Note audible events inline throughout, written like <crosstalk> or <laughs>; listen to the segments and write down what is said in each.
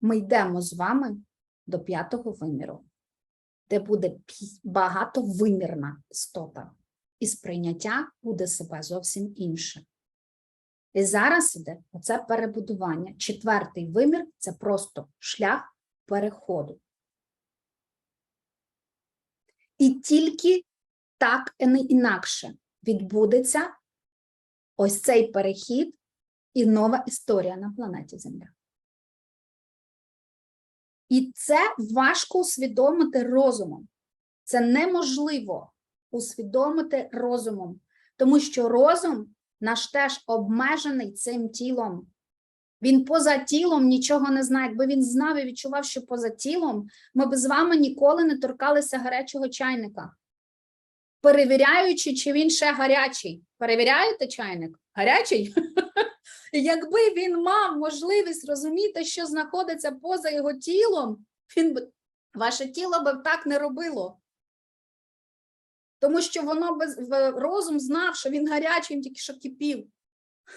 ми йдемо з вами до п'ятого виміру, де буде багатовимірна істота, і сприйняття буде себе зовсім інше. І зараз іде оце перебудування. Четвертий вимір це просто шлях переходу. І тільки так, і не інакше відбудеться ось цей перехід і нова історія на планеті Земля. І це важко усвідомити розумом. Це неможливо усвідомити розумом, тому що розум наш теж обмежений цим тілом. Він поза тілом нічого не знає. Якби він знав і відчував, що поза тілом, ми б з вами ніколи не торкалися гарячого чайника, перевіряючи, чи він ще гарячий. Перевіряєте чайник? Гарячий? <laughs> Якби він мав можливість розуміти, що знаходиться поза його тілом, він би, ваше тіло би так не робило. Тому що воно би розум знав, що він гарячий, він тільки що кипів.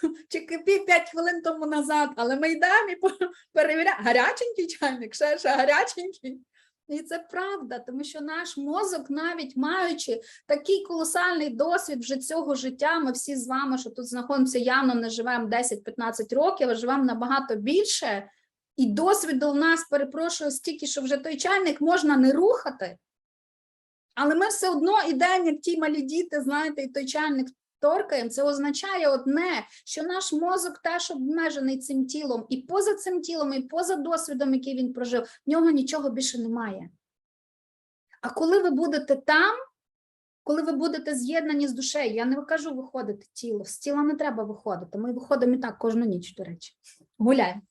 <laughs> Чи кипів 5 хвилин тому назад, але ми йдемо і <laughs> перевіряємо. Гаряченький чайник, ще, ще гаряченький. І це правда, тому що наш мозок, навіть маючи такий колосальний досвід вже цього життя, ми всі з вами, що тут знаходимося, явно не живемо 10-15 років, а живемо набагато більше. І досвіду в нас, перепрошую, стільки, що вже той чайник можна не рухати. Але ми все одно йдемо, як ті малі діти, знаєте, і той чайник торкаємо. Це означає одне, що наш мозок теж обмежений цим тілом, і поза цим тілом, і поза досвідом, який він прожив, в нього нічого більше немає. А коли ви будете там, коли ви будете з'єднані з душею, я не кажу виходити тіло, з тіла не треба виходити. Ми виходимо і так кожну ніч, до речі. Гуляємо.